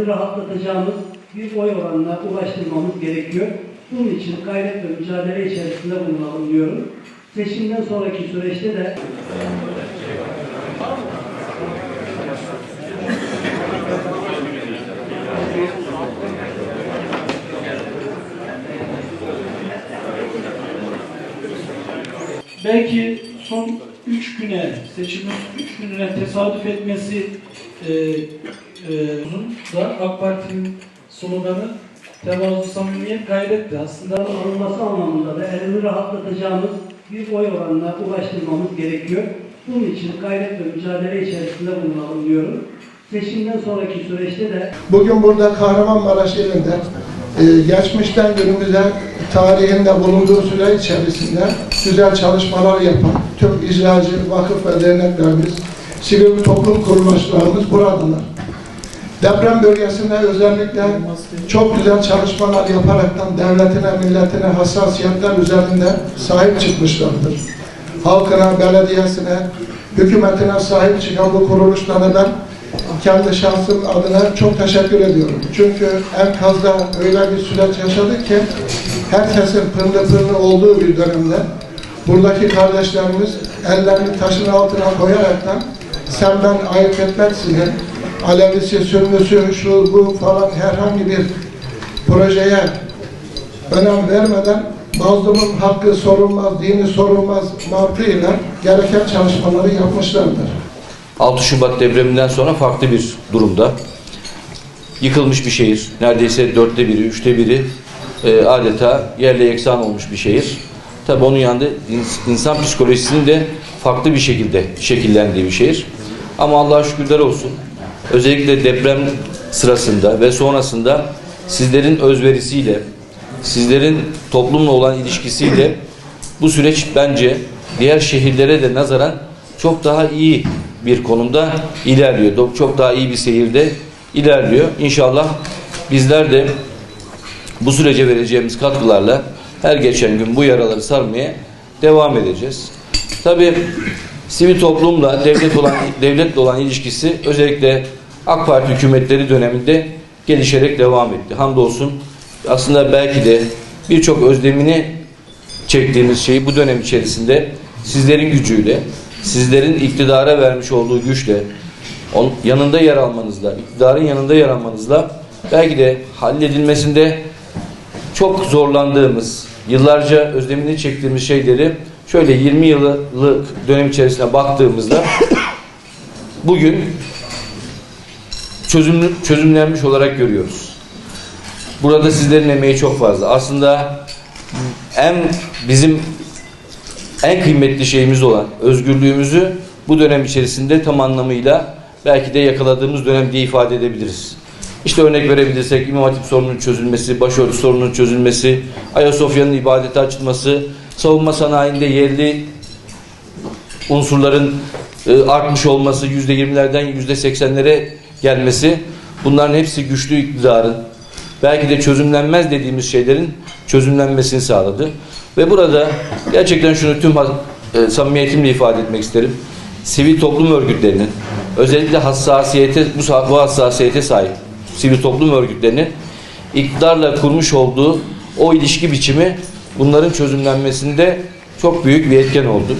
elini rahatlatacağımız bir oy oranına ulaştırmamız gerekiyor. Bunun için gayret ve mücadele içerisinde bulunalım diyorum. Seçimden sonraki süreçte de belki son üç güne, seçimin üç gününe tesadüf etmesi e, e, da AK Parti'nin sloganı tevazu, samimiyet, gayretti. Aslında alınması anlamında da elini rahatlatacağımız bir oy oranına ulaştırmamız gerekiyor. Bunun için gayret ve mücadele içerisinde bulunalım diyorum. Seçimden sonraki süreçte de Bugün burada Kahramanmaraş ilinde e, geçmişten günümüze tarihinde bulunduğu süre içerisinde güzel çalışmalar yapan tüm icracı, vakıf ve derneklerimiz, sivil toplum kuruluşlarımız buradalar. Deprem bölgesinde özellikle çok güzel çalışmalar yaparaktan devletine, milletine hassasiyetler üzerinde sahip çıkmışlardır. Halkına, belediyesine, hükümetine sahip çıkan bu kuruluşlara ben kendi şahsım adına çok teşekkür ediyorum. Çünkü enkazda öyle bir süreç yaşadık ki herkesin pırlı pırlı olduğu bir dönemde buradaki kardeşlerimiz ellerini taşın altına koyaraktan sen ben ayırt etmeksizin Alevisi, Sünnüsü, şu bu falan herhangi bir projeye önem vermeden mazlumun hakkı sorulmaz, dini sorulmaz mantığıyla gereken çalışmaları yapmışlardır. 6 Şubat depreminden sonra farklı bir durumda. Yıkılmış bir şehir. Neredeyse dörtte biri, üçte biri e, adeta yerle yeksan olmuş bir şehir. Tabi onun yanında ins- insan psikolojisinin de farklı bir şekilde şekillendiği bir şehir. Ama Allah'a şükürler olsun. Özellikle deprem sırasında ve sonrasında sizlerin özverisiyle, sizlerin toplumla olan ilişkisiyle bu süreç bence diğer şehirlere de nazaran çok daha iyi bir konumda ilerliyor. Çok daha iyi bir seyirde ilerliyor. İnşallah bizler de bu sürece vereceğimiz katkılarla her geçen gün bu yaraları sarmaya devam edeceğiz. Tabii sivil toplumla devlet olan devletle olan ilişkisi özellikle AK Parti hükümetleri döneminde gelişerek devam etti. Hamdolsun aslında belki de birçok özlemini çektiğimiz şeyi bu dönem içerisinde sizlerin gücüyle, sizlerin iktidara vermiş olduğu güçle, yanında yer almanızla, iktidarın yanında yer almanızla belki de halledilmesinde çok zorlandığımız, yıllarca özlemini çektiğimiz şeyleri şöyle 20 yıllık dönem içerisine baktığımızda bugün çözüm, çözümlenmiş olarak görüyoruz. Burada sizlerin emeği çok fazla. Aslında en bizim en kıymetli şeyimiz olan özgürlüğümüzü bu dönem içerisinde tam anlamıyla belki de yakaladığımız dönem diye ifade edebiliriz. İşte örnek verebilirsek İmam Hatip sorununun çözülmesi, başörtü sorununun çözülmesi, Ayasofya'nın ibadete açılması, savunma sanayinde yerli unsurların e, artmış olması, yüzde yirmilerden yüzde seksenlere gelmesi, bunların hepsi güçlü iktidarın, belki de çözümlenmez dediğimiz şeylerin çözümlenmesini sağladı. Ve burada gerçekten şunu tüm e, samimiyetimle ifade etmek isterim. Sivil toplum örgütlerinin özellikle hassasiyete, bu, bu hassasiyete sahip sivil toplum örgütlerinin iktidarla kurmuş olduğu o ilişki biçimi bunların çözümlenmesinde çok büyük bir etken oldu.